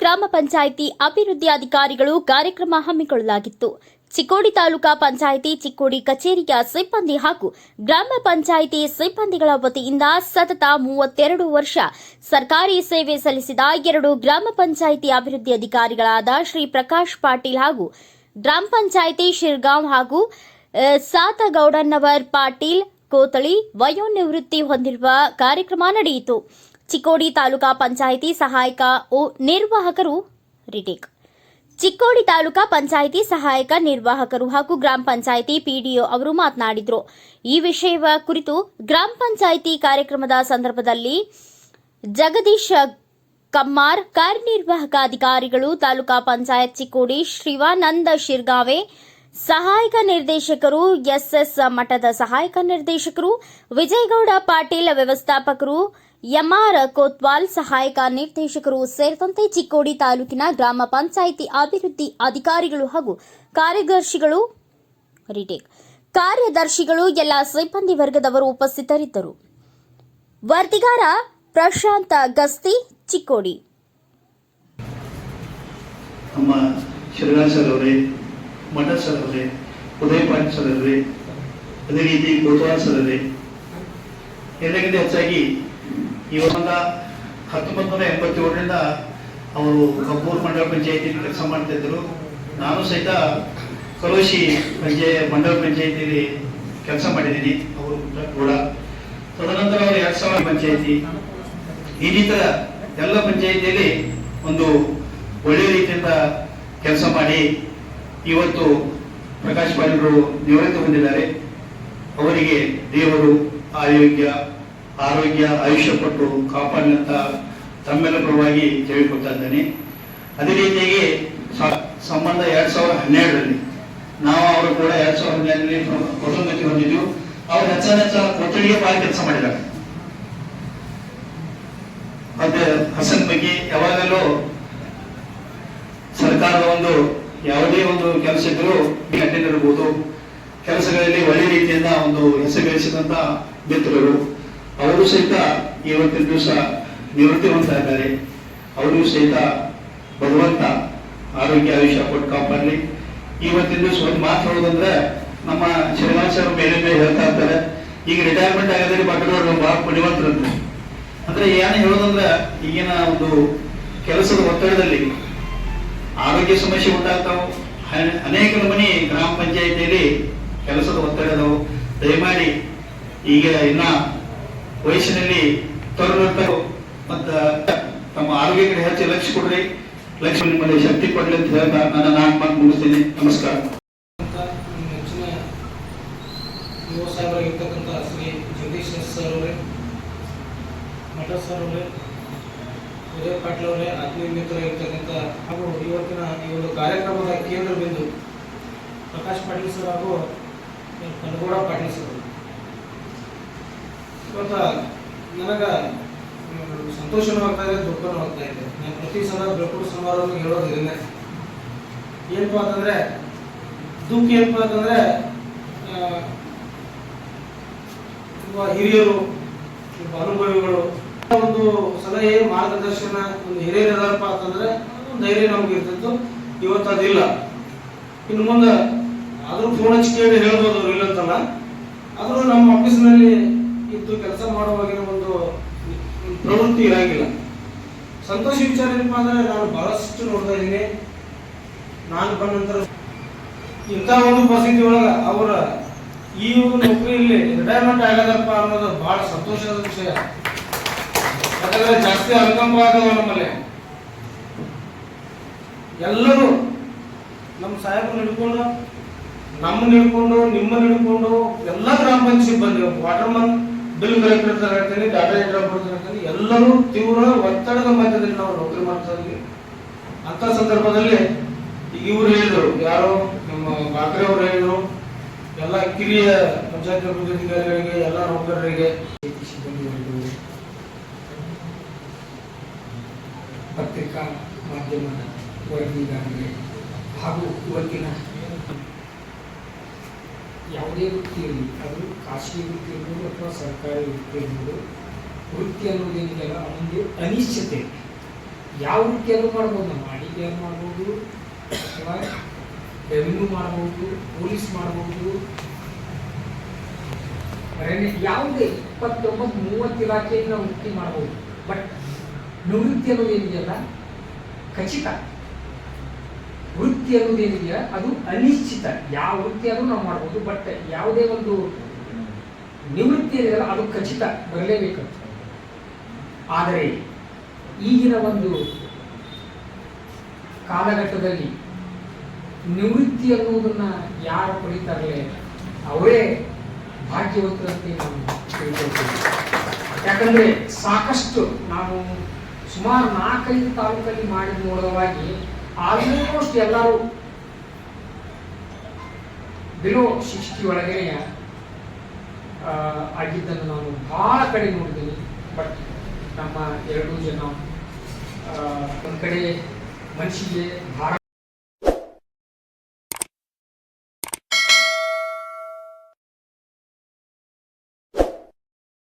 ಗ್ರಾಮ ಪಂಚಾಯಿತಿ ಅಭಿವೃದ್ಧಿ ಅಧಿಕಾರಿಗಳು ಕಾರ್ಯಕ್ರಮ ಹಮ್ಮಿಕೊಳ್ಳಲಾಗಿತ್ತು. ಚಿಕ್ಕೋಡಿ ತಾಲೂಕಾ ಪಂಚಾಯಿತಿ, ಚಿಕ್ಕೋಡಿ ಕಚೇರಿಯ ಸಿಬ್ಬಂದಿ ಹಾಗೂ ಗ್ರಾಮ ಪಂಚಾಯಿತಿ ಸಿಬ್ಬಂದಿಗಳ ವತಿಯಿಂದ ಸತತ ಮೂವತ್ತೆರಡು ವರ್ಷ ಸರ್ಕಾರಿ ಸೇವೆ ಸಲ್ಲಿಸಿದ ಎರಡು ಗ್ರಾಮ ಪಂಚಾಯಿತಿ ಅಭಿವೃದ್ಧಿ ಅಧಿಕಾರಿಗಳಾದ ಶ್ರೀ ಪ್ರಕಾಶ್ ಪಾಟೀಲ್ ಹಾಗೂ ಗ್ರಾಮ ಪಂಚಾಯಿತಿ ಶಿರ್ಗಾಂವ್ ಹಾಗೂ ಸಾತಗೌಡನ್ನವರ್ ಪಾಟೀಲ್, ಕೋತಳಿ ವಯೋನಿವೃತ್ತಿ ಹೊಂದಿರುವ ಕಾರ್ಯಕ್ರಮ ನಡೆಯಿತು. ಚಿಕ್ಕೋಡಿ ತಾಲೂಕಾ ಪಂಚಾಯಿತಿ ಸಹಾಯಕ ಓ ನಿರ್ವಾಹಕರು ರಿಟೇಕ್. ಚಿಕ್ಕೋಡಿ ತಾಲೂಕಾ ಪಂಚಾಯಿತಿ ಸಹಾಯಕ ನಿರ್ವಾಹಕರು ಹಾಗೂ ಗ್ರಾಮ ಪಂಚಾಯಿತಿ ಪಿಡಿಒ ಅವರು ಮಾತನಾಡಿದರು. ಈ ವಿಷಯವ ಕುರಿತು ಗ್ರಾಮ ಪಂಚಾಯಿತಿ ಕಾರ್ಯಕ್ರಮದ ಸಂದರ್ಭದಲ್ಲಿ ಜಗದೀಶ್ ಕಮ್ಮಾರ್, ಕಾರ್ಯನಿರ್ವಾಹಕ ಅಧಿಕಾರಿಗಳು, ತಾಲೂಕಾ ಪಂಚಾಯತ್ ಚಿಕ್ಕೋಡಿ ಶಿವಾನಂದ ಶಿರ್ಗಾವೆ ಸಹಾಯಕ ನಿರ್ದೇಶಕರು, ಎಸ್ಎಸ್ ಮಠದ ಸಹಾಯಕ ನಿರ್ದೇಶಕರು, ವಿಜಯಗೌಡ ಪಾಟೀಲ್ ವ್ಯವಸ್ಥಾಪಕರು, ಎಂಆರ್ ಕೋತ್ವಾಲ್ ಸಹಾಯಕ ನಿರ್ದೇಶಕರು ಸೇರಿದಂತೆ ಚಿಕ್ಕೋಡಿ ತಾಲೂಕಿನ ಗ್ರಾಮ ಪಂಚಾಯಿತಿ ಅಭಿವೃದ್ಧಿ ಅಧಿಕಾರಿಗಳು ಹಾಗೂ ಕಾರ್ಯದರ್ಶಿಗಳು ಕಾರ್ಯದರ್ಶಿಗಳು, ಎಲ್ಲ ಸಿಬ್ಬಂದಿ ವರ್ಗದವರು ಉಪಸ್ಥಿತರಿದ್ದರು. ವರದಿಗಾರ ಪ್ರಶಾಂತ ಗಸ್ತಿ, ಚಿಕ್ಕೋಡಿ. ಮಠ ಸರ್ ಅವರೇ ಉದಯ್ ಪಾಟೀಲ್ ಸರ್ ಅವರೇ ಅದೇ ರೀತಿ ಗೋಪಾಲ್ ಎಲ್ಲಕ್ಕಿಂತ ಹೆಚ್ಚಾಗಿ ಇವಾಗ ಹತ್ತೊಂಬತ್ತು ನೂರ ಎಂಬತ್ತೇಳರಿಂದ ಅವರು ಕಬ್ಬೂರ್ ಮಂಡಲ ಪಂಚಾಯತಿ ಕೆಲಸ ಮಾಡ್ತಾ ಇದ್ರು ನಾನು ಸಹಿತ ಕರೋಶಿ ಪಂಚಾಯ, ಮಂಡಲ ಪಂಚಾಯತಿಯಲ್ಲಿ ಕೆಲಸ ಮಾಡಿದ್ದೀನಿ. ಅವರು ಕೂಡ. ತದನಂತರ ಅವರು ಎರಡ್ ಸಾವಿರ ಪಂಚಾಯತಿ. ಇನ್ನಿತರ ಎಲ್ಲ ಪಂಚಾಯತಿಯಲ್ಲಿ ಒಂದು ಒಳ್ಳೆಯ ರೀತಿಯಿಂದ ಕೆಲಸ ಮಾಡಿ ಇವತ್ತು ಪ್ರಕಾಶ್ ಪಾಟೀಲರು ನಿವೃತ್ತಿ ಹೊಂದಿದ್ದಾರೆ. ಅವರಿಗೆ ದೇವರು ಆರೋಗ್ಯ ಆರೋಗ್ಯ, ಆಯುಷ್ಯ ಪಟ್ಟು ಕಾಪಾಡಿನಂತ ತಮ್ಮೆಲ್ಲ ಪರವಾಗಿ ಕೇಳಿಕೊಳ್ತಾ ಇದ್ದಾನೆ. ಅದೇ ರೀತಿಯಾಗಿ ಸಂಬಂಧ ಎರಡ್ ಸಾವಿರದ ಹನ್ನೆರಡರಲ್ಲಿ ನಾವು ಅವರು ಕೂಡ ಎರಡ್ ಸಾವಿರದ ಹನ್ನೆರಡರಲ್ಲಿ ಪದೋನ್ನತಿ ಹೊಂದಿದ್ವು ಅವ್ರು ಹೆಚ್ಚ ಹೆಚ್ಚ ಭಾಳ ಕೆಲಸ ಮಾಡಿದ್ದಾರೆ. ಯಾವುದೇ ಒಂದು ಕೆಲಸಗಳು ಇರಬಹುದು ಕೆಲಸಗಳಲ್ಲಿ ಒಳ್ಳೆ ರೀತಿಯಿಂದ ಒಂದು ಹೆಸರು ಗಳಿಸಿದಂತ ಮಿತ್ರರು. ಅವರು ಸಹಿತ ಇವತ್ತಿನ ದಿವಸ ನಿವೃತ್ತಿ ಹೊಂದ್ತಾ ಇದ್ದಾರೆ ಅವರಿಗೂ ಸಹಿತ ಭಗವಂತ ಆರೋಗ್ಯ ಆಯುಷ್ಯ ಕೊಟ್ಟು ಕಾಪಾಡಲಿ. ಇವತ್ತಿನ ದಿವಸ ಒಂದು ಮಾತು ಹೇಳೋದಂದ್ರೆ ನಮ್ಮ ಶ್ರೀನಿವಾಸ ಮೇಲೆ ಮೇಲೆ ಹೇಳ್ತಾ ಇರ್ತಾರೆ. ಈಗ ರಿಟೈರ್ಮೆಂಟ್ ಆಗದಲ್ಲಿ ಮಕ್ಕಳು ಬಹಳ ಪುಣ್ಯವಂತರಂತೆ. ಅಂದ್ರೆ ಏನು ಹೇಳೋದಂದ್ರೆ ಈಗಿನ ಒಂದು ಕೆಲಸದ ಒತ್ತಡದಲ್ಲಿ ಆರೋಗ್ಯ ಸಮಸ್ಯೆ ಉಂಟಾಗ್ತಾವು ಅನೇಕ ಮನೆ ಗ್ರಾಮ ಪಂಚಾಯತಿಯಲ್ಲಿ ಕೆಲಸದ ಒತ್ತಡದವು. ದಯಮಾಡಿ ಈಗ ಇನ್ನ ವಯಸ್ಸಿನಲ್ಲಿ ತರುಣರು ಮತ್ತ ತಮ್ಮ ಆರೋಗ್ಯ ಕಡೆ ಹೆಚ್ಚು ಲಕ್ಷ ಕೊಡ್ರಿ. ಲಕ್ಷ್ಮಿ ನಿಮ್ಮಲ್ಲಿ ಶಕ್ತಿ ಕೊಡ್ಲಿ ಅಂತ ಹೇಳ್ತಾ ನನ್ನ ನಾನು ಮಾತು ಮುಗಿಸ್ತೀನಿ. ನಮಸ್ಕಾರ. ಸಾಹೇಬರಾಗಿರ್ತಕ್ಕಂಥ ಶ್ರೀ ಜಗದೀಶ್ ಸರ್ ಅವರೇ ಮಠ ಸರ್ ಅವರೇ ಉದಯ ಪಾಟೀಲ್ ಅವರೇ ಆತ್ಮೀಯ ಮಿತ್ರರಾಗಿರ್ತಕ್ಕಂಥ ಹಾಗೂ ಇವತ್ತಿನ ಈ ಒಂದು ಕಾರ್ಯಕ್ರಮದ ಕೇಂದ್ರ ಬಿಂದು ಪ್ರಕಾಶ್ ಪಾಟೀಲ್ ಸರ್ ಹಾಗೂ ಕನಗೌಡ ಪಾಟೀಲ್ ಸರ್. ಇವತ್ತು ನನಗೆ ಸಂತೋಷನೂ ಆಗ್ತಾ ಇದೆ, ದುಃಖನೂ ಆಗ್ತಾ ಇದೆ. ನಾನು ಪ್ರತಿ ಸಲ ಬೆಳಕು ಸಮಾರಂಭ ಹೇಳೋದು ಇದನ್ನೇ ಏನಪ್ಪ ಅಂತಂದ್ರೆ ದುಃಖ ಏನಪ್ಪ ಅಂತಂದ್ರೆ ತುಂಬಾ ಹಿರಿಯರು ಒಬ್ಬ ಅನುಭವಿಗಳು ಒಂದು ಸಲಹೆ, ಮಾರ್ಗದರ್ಶನ ಒಂದು ಹಿರಿಯರು ಇದಾರಪ್ಪ ಅಂತಂದ್ರೆ ಧೈರ್ಯ ನಮ್ಗೆ ಇರ್ತಿತ್ತು. ಇವತ್ತು ಅದಿಲ್ಲ. ಇನ್ನು ಮುಂದೆ ಆದ್ರೂ ಫೋನ್ ಹಚ್ಚಿ ಕೇಳಿ ಹೇಳ್ಬೋದು ಅವ್ರು ಇಲ್ಲಂತಲ್ಲ ಆದರೂ ನಮ್ಮ ಆಫೀಸ್ನಲ್ಲಿ ಇದ್ದು ಕೆಲಸ ಮಾಡುವಾಗಿನ ಒಂದು ಪ್ರವೃತ್ತಿ ಇರಂಗಿಲ್ಲ. ಸಂತೋಷ ವಿಚಾರ ಏನಪ್ಪಾ ಅಂದ್ರೆ ನಾನು ಬಹಳಷ್ಟು ನೋಡ್ತಾ ಇದ್ದೀನಿ. ನಾನು ಬಂದ ನಂತರ ಇಂಥ ಒಂದು ಪರಿಸ್ಥಿತಿ ಒಳಗ ಅವರ ಈ ನೌಕರಿಯಲ್ಲಿ ರಿಟೈರ್ಮೆಂಟ್ ಆಗದಪ್ಪ ಅನ್ನೋದು ಬಹಳ ಸಂತೋಷದ ವಿಷಯ. ಯಾಕಂದ್ರೆ ಜಾಸ್ತಿ ಅನುಕಂಪ ಆಗಲ್ಲ ನಮ್ಮಲ್ಲಿ. ಎಲ್ಲರೂ ನಮ್ಮ ಸಾಹೇಬ್ ಹಿಡ್ಕೊಂಡು, ನಮ್ಮನ್ನ ಹಿಡ್ಕೊಂಡು, ನಿಮ್ಮನ್ನ ಹಿಡ್ಕೊಂಡು ಎಲ್ಲ ಗ್ರಾಮ ಪಂಚಾಯತ್ ಸಿಬ್ಬಂದಿ ವಾಟರ್ ಮನ್ ಬಿಲ್ ಕಲೆಕ್ಟರ್ ತರ ಹೇಳ್ತೀನಿ ಡಾಟಾ ಎಂಟ್ರಿ ಹೇಳ್ತೀನಿ, ಎಲ್ಲರೂ ತೀವ್ರ ಒತ್ತಡದ ಮಧ್ಯದಲ್ಲಿ ನಾವು ನೌಕರಿ ಮಾಡ್ತಾ ಇದ್ವಿ. ಅಂತ ಸಂದರ್ಭದಲ್ಲಿ ಈಗ ಇವ್ರು ಹೇಳಿದ್ರು, ಯಾರು ನಮ್ಮ ಕಾಕ್ರೆ ಅವರು ಹೇಳಿದ್ರು, ಎಲ್ಲ ಕಿರಿಯ ಪಂಚಾಯತ್ ಅಧಿಕಾರಿಗಳಿಗೆ, ಎಲ್ಲ ನೌಕರರಿಗೆ ಮಾಧ್ಯಮದ ವರದಿಗಾರರಿಗೆ ಹಾಗೂ ಇವತ್ತಿನ ಯಾವುದೇ ವೃತ್ತಿಯಲ್ಲಿ, ಅದು ಖಾಸಗಿ ವೃತ್ತಿ ಇರ್ಬೋದು ಅಥವಾ ಸರ್ಕಾರಿ ವೃತ್ತಿ ಇರ್ಬೋದು ವೃತ್ತಿ ಅನ್ನೋದೇನಿದೆಯಲ್ಲ ಒಂದು ಅನಿಶ್ಚಿತೆ. ಯಾವ ವೃತ್ತಿಯಲ್ಲೂ ಮಾಡ್ಬೋದು ನಾವು ಅಡಿಗೆಯನ್ನು ಮಾಡ್ಬೋದು, ಅಥವಾ ರೆವಿನ್ಯೂ ಮಾಡ್ಬೋದು, ಪೊಲೀಸ್ ಮಾಡ್ಬೋದು. ಯಾವುದೇ ಇಪ್ಪತ್ತೊಂಬತ್ತು ಮೂವತ್ತು ಇಲಾಖೆಯಿಂದ ವೃತ್ತಿ ಮಾಡ್ಬೋದು. ಬಟ್ ನಿವೃತ್ತಿ ಅನ್ನೋದು ಏನಿದೆಯಲ್ಲ ಖಚಿತ. ವೃತ್ತಿ ಅನ್ನೋದು ಏನಿದೆಯಾ? ಅದು ಅನಿಶ್ಚಿತ. ಯಾವ ವೃತ್ತಿಯಾದರೂ ನಾವು ಮಾಡ್ಬೋದು ಬಟ್ ಯಾವುದೇ ಒಂದು ನಿವೃತ್ತಿ ಏನಿದೆಯಲ್ಲ, ಅದು ಖಚಿತ, ಬರಲೇಬೇಕು. ಆದರೆ ಈಗಿನ ಒಂದು ಕಾಲಘಟ್ಟದಲ್ಲಿ ನಿವೃತ್ತಿ ಅನ್ನುವುದನ್ನ ಯಾರು ಪಡಿತಾರೆ ಅವರೇ ಭಾಗ್ಯವಂತರಂತೆ ನಾವು ತಿಳ್ಕೊಳ್ತೀವಿ. ಯಾಕಂದ್ರೆ ಸಾಕಷ್ಟು ನಾವು ಸುಮಾರು ನಾಲ್ಕೈದು ತಾಲೂಕಲ್ಲಿ ಮಾಡಿದ ಮೂಲವಾಗಿ ಆಲ್ಮೋಸ್ಟ್ ಎಲ್ಲರೂ ಬಿಲೋ ಸಿಕ್ಸ್ಟಿ ಒಳಗೆ ಆಗಿದ್ದನ್ನು ನಾನು ಬಹಳ ಕಡೆ ನೋಡಿದ್ದೀನಿ. ಬಟ್ ನಮ್ಮ ಎರಡೂ ಜನ ಒಂದು ಕಡೆ ಮನಸ್ಸಿಗೆ ಭಾರ